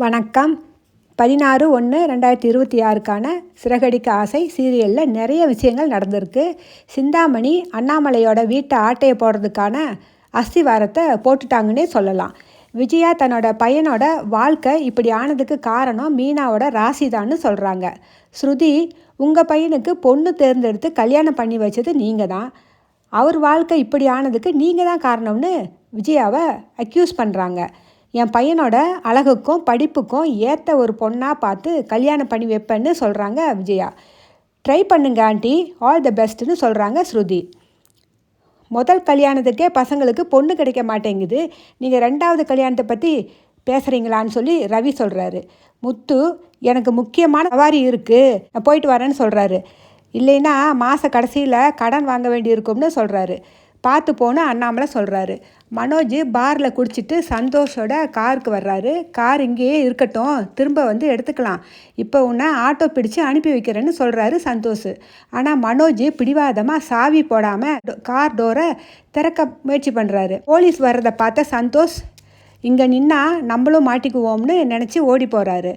வணக்கம். பதினாறு ஒன்று ரெண்டாயிரத்தி இருபத்தி ஆறுக்கான சிறகடிக்க ஆசை சீரியலில் நிறைய விஷயங்கள் நடந்திருக்கு. சிந்தாமணி அண்ணாமலையோட வீட்டை ஆட்டையை போடுறதுக்கான அஸ்திவாரத்தை போட்டுட்டாங்கன்னே சொல்லலாம். விஜயா தன்னோட பையனோட வாழ்க்கை இப்படி ஆனதுக்கு காரணம் மீனாவோட ராசிதான்னு சொல்கிறாங்க ஸ்ருதி உங்கள் பையனுக்கு பொண்ணு தேர்ந்தெடுத்து கல்யாணம் பண்ணி வச்சது நீங்கள் தான் அவர் வாழ்க்கை இப்படி ஆனதுக்கு நீங்கள் தான் காரணம்னு விஜயாவை அக்யூஸ் பண்ணுறாங்க என் பையனோட அழகுக்கும் படிப்புக்கும் ஏற்ற ஒரு பொண்ணாக பார்த்து கல்யாணம் பண்ணி வைப்பேன்னு சொல்கிறாங்க விஜயா. ட்ரை பண்ணுங்க ஆண்டி. ஆல் த பெஸ்ட்டுன்னு சொல்கிறாங்க ஸ்ருதி. முதல் கல்யாணத்துக்கே பசங்களுக்கு பொண்ணு கிடைக்க மாட்டேங்குது. நீங்கள் ரெண்டாவது கல்யாணத்தை பற்றி பேசுகிறீங்களான்னு சொல்லி ரவி சொல்கிறாரு முத்து எனக்கு முக்கியமான சவாரி இருக்குது நான் போயிட்டு வரேன்னு சொல்கிறாரு இல்லைன்னா மாத கடைசியில் கடன் வாங்க வேண்டியிருக்கும்னு சொல்கிறாரு பார்த்து போன அண்ணாமலை சொல்கிறாரு மனோஜ் பாரில் குடிச்சிட்டு சந்தோஷோட காருக்கு வர்றாரு. கார் இங்கேயே இருக்கட்டும். திரும்ப வந்து எடுத்துக்கலாம். இப்போ உன்னை ஆட்டோ பிடிச்சு அனுப்பி வைக்கிறேன்னு சொல்கிறாரு சந்தோஷ். ஆனால் மனோஜ் பிடிவாதமாக சாவி போடாமல் கார் டோரை திறக்க முயற்சி பண்ணுறாரு போலீஸ் வர்றதை பார்த்த சந்தோஷ் இங்கே நின்னா நம்மளும் மாட்டிக்குவோம்னு நினச்சி ஓடி போகிறாரு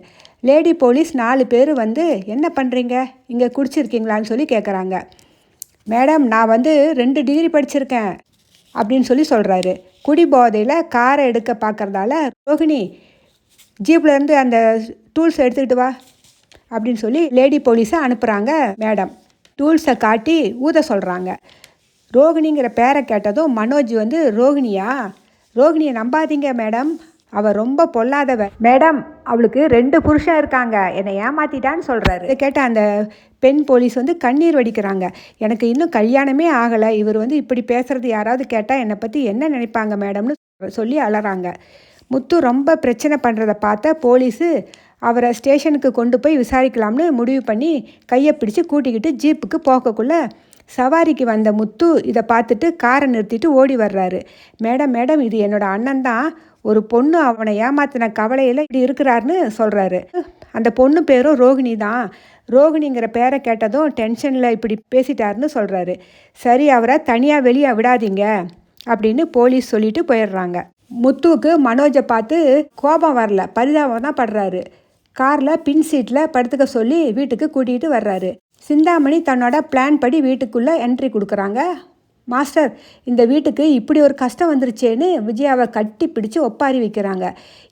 லேடி போலீஸ் நாலு பேர் வந்து என்ன பண்ணுறீங்க இங்கே குடிச்சிருக்கீங்களான்னு சொல்லி கேட்குறாங்க மேடம் நான் வந்து ரெண்டு டிகிரி படிச்சிருக்கேன். அப்படின்னு சொல்லி சொல்கிறாரு குடிபோதையில் காரை எடுக்க பார்க்குறதால ரோஹிணி ஜீப்லேருந்து அந்த டூல்ஸ் எடுத்துக்கிட்டு வா அப்படின்னு சொல்லி லேடி போலீஸை அனுப்புகிறாங்க மேடம் டூல்ஸை காட்டி ஊத சொல்கிறாங்க ரோகிணிங்கிற பேரை கேட்டதும் மனோஜ் வந்து ரோகிணியா ரோகிணியை நம்பாதீங்க மேடம் அவள் ரொம்ப பொல்லாதவ. மேடம் அவளுக்கு ரெண்டு புருஷன் இருக்காங்க. என்னை ஏமாத்திட்டான்னு சொல்கிறாரு கேட்ட அந்த பெண் போலீஸ் வந்து கண்ணீர் வடிக்கிறாங்க. எனக்கு இன்னும் கல்யாணமே ஆகலை. இவர் வந்து இப்படி பேசுகிறது யாராவது கேட்டால் என்னை பற்றி என்ன நினைப்பாங்க மேடம்னு சொல்லி அலறாங்க. முத்து ரொம்ப பிரச்சனை பண்ணுறத பார்த்த போலீஸு அவரை ஸ்டேஷனுக்கு கொண்டு போய் விசாரிக்கலாம்னு முடிவு பண்ணி கையை பிடிச்சு கூட்டிக்கிட்டு ஜீப்புக்கு போகக்குள்ளே சவாரிக்கு வந்த முத்து இதை பார்த்துட்டு காரை நிறுத்திட்டு ஓடி வர்றாரு. மேடம் மேடம் இது என்னோட அண்ணன் தான். ஒரு பொண்ணு அவனை ஏமாத்தின கவலையில் இப்படி இருக்கிறாருன்னு சொல்கிறாரு அந்த பொண்ணு பேரும் ரோகிணி தான். ரோகிணிங்கிற பேரை கேட்டதும் டென்ஷனில் இப்படி பேசிட்டாருன்னு சொல்கிறாரு சரி அவரை தனியாக வெளியே விடாதீங்க அப்படின்னு போலீஸ் சொல்லிட்டு போயிடுறாங்க. முத்துவுக்கு மனோஜை பார்த்து கோபம் வரல பரிதாபம் தான் படுறாரு. காரில் பின் சீட்டில் படுத்துக்க சொல்லி வீட்டுக்கு கூட்டிகிட்டு வர்றாரு. சிந்தாமணி தன்னோட பிளான் படி வீட்டுக்குள்ளே என்ட்ரி கொடுக்குறாங்க. மாஸ்டர் இந்த வீட்டுக்கு இப்படி ஒரு கஷ்டம் வந்துருச்சேன்னு விஜயாவை கட்டி பிடிச்சு ஒப்பாரி வைக்கிறாங்க.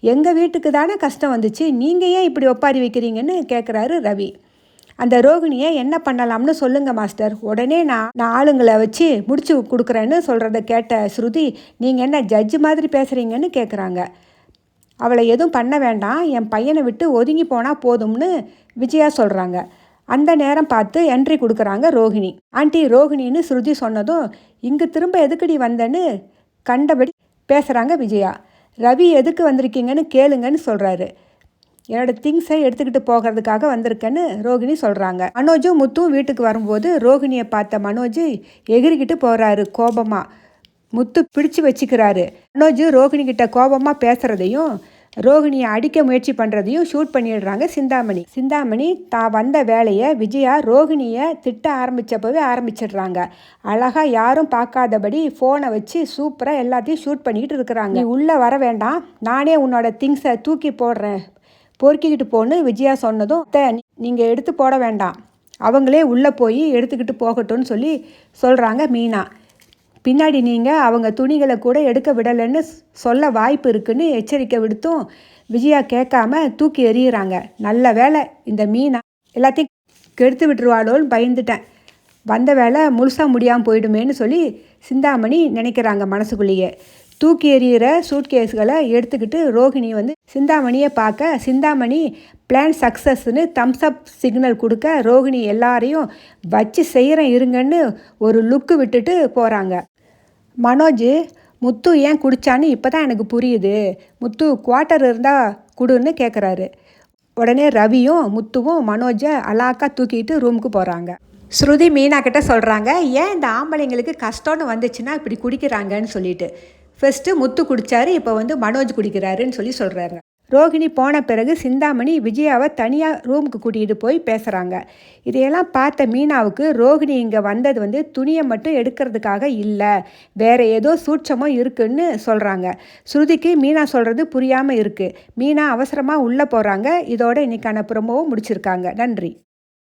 எங்கள் வீட்டுக்கு தானே கஷ்டம் வந்துச்சு நீங்கள் ஏன் இப்படி ஒப்பாரி வைக்கிறீங்கன்னு கேட்குறாரு ரவி. அந்த ரோகிணியை என்ன பண்ணலாம்னு சொல்லுங்கள் மாஸ்டர் உடனே நான் நான் ஆளுங்களை வச்சு முடிச்சு கொடுக்குறேன்னு சொல்கிறத கேட்ட ஸ்ருதி நீங்கள் என்ன ஜட்ஜு மாதிரி பேசுகிறீங்கன்னு கேட்குறாங்க அவளை எதுவும் பண்ண வேண்டாம் என் பையனை விட்டு ஒதுங்கி போனால் போதும்னு விஜயா சொல்கிறாங்க அந்த நேரம் பார்த்து என்ட்ரி கொடுக்குறாங்க ரோஹிணி. ஆண்டி ரோஹிணின்னு ஸ்ருதி சொன்னதும் இங்கே திரும்ப எதுக்குடி வந்தேன்னு? கண்டபடி பேசுகிறாங்க விஜயா. ரவி எதுக்கு வந்திருக்கீங்கன்னு கேளுங்கன்னு சொல்கிறாரு என்னோட திங்ஸை எடுத்துக்கிட்டு போகிறதுக்காக வந்திருக்கேன்னு ரோகிணி சொல்கிறாங்க மனோஜும் முத்தும் வீட்டுக்கு வரும்போது ரோகிணியை பார்த்த மனோஜ் எகிரிக்கிட்டு போகிறாரு கோபமாக முத்து பிடிச்சு வச்சுக்கிறாரு. மனோஜ் ரோகிணி கிட்ட கோபமாக பேசுகிறதையும் ரோகிணியை அடிக்க முயற்சி பண்ணுறதையும் ஷூட் பண்ணிடுறாங்க சிந்தாமணி. சிந்தாமணி தான் வந்த வேலையை விஜயா ரோகிணியை திட்ட ஆரம்பித்தப்பவே ஆரம்பிச்சிடுறாங்க. அழகாக யாரும் பார்க்காதபடி ஃபோனை வச்சு சூப்பராக எல்லாத்தையும் ஷூட் பண்ணிக்கிட்டு இருக்கிறாங்க. நீ உள்ளே வர வேண்டாம். நானே உன்னோட திங்ஸை தூக்கி போடுறேன். பொறுக்கிக்கிட்டு போன்னு விஜயா சொன்னதும் அத்தை நீங்கள் எடுத்து போட வேண்டாம். அவங்களே உள்ளே போய் எடுத்துக்கிட்டு போகட்டும்னு சொல்லி சொல்கிறாங்க மீனா. பின்னாடி நீங்கள் அவங்க துணிகளை கூட எடுக்க விடலைன்னு சொல்ல வாய்ப்பு இருக்குன்னு எச்சரிக்கை விடுத்தும் விஜயா கேட்காம தூக்கி எறிகிறாங்க நல்ல வேலை இந்த மீனா எல்லாத்தையும் கெடுத்து விட்டுருவாளோன்னு பயந்துட்டேன். வந்த வேலை முழுசாக முடியாமல் போயிடுமேன்னு சொல்லி சிந்தாமணி நினைக்கிறாங்க மனசுக்குள்ளேயே. தூக்கி எறிகிற சூட்கேஸ்களை எடுத்துக்கிட்டு ரோஹிணி வந்து சிந்தாமணியை பார்க்க சிந்தாமணி பிளான் சக்ஸஸ்னு தம்ஸ் அப் சிக்னல் கொடுக்க ரோஹிணி எல்லாரையும் வச்சு செய்கிறேன் இருங்கன்னு ஒரு லுக்கு விட்டுட்டு போகிறாங்க மனோஜ் முத்து ஏன் குடித்தான்னு இப்போ தான் எனக்கு புரியுது. முத்து குவார்ட்டர் இருந்தால் குடுன்னு கேட்குறாரு உடனே ரவியும் முத்துவும் மனோஜை அலாக்கா தூக்கிட்டு ரூமுக்கு போகிறாங்க ஸ்ருதி மீனா கிட்ட சொல்கிறாங்க ஏன் இந்த ஆம்பளைங்களுக்கு கஷ்டம்னு வந்துச்சுன்னா இப்படி குடிக்கிறாங்கன்னு சொல்லிட்டு. ஃபஸ்ட்டு முத்து குடித்தாரு இப்போ வந்து மனோஜ் குடிக்கிறாருன்னு சொல்லி சொல்கிறாரு ரோகிணி போன பிறகு சிந்தாமணி விஜயாவை தனியாக ரூமுக்கு கூட்டிகிட்டு போய் பேசுகிறாங்க இதையெல்லாம் பார்த்த மீனாவுக்கு ரோகிணி இங்கே வந்தது வந்து துணியை மட்டும் எடுக்கிறதுக்காக இல்லை வேறு ஏதோ சூட்சமும் இருக்குன்னு சொல்கிறாங்க ஸ்ருதிக்கு மீனா சொல்கிறது புரியாமல் இருக்குது மீனா அவசரமாக உள்ளே போகிறாங்க இதோட இன்னைக்கான ப்ரொமோவும் முடிச்சிருக்காங்க. நன்றி.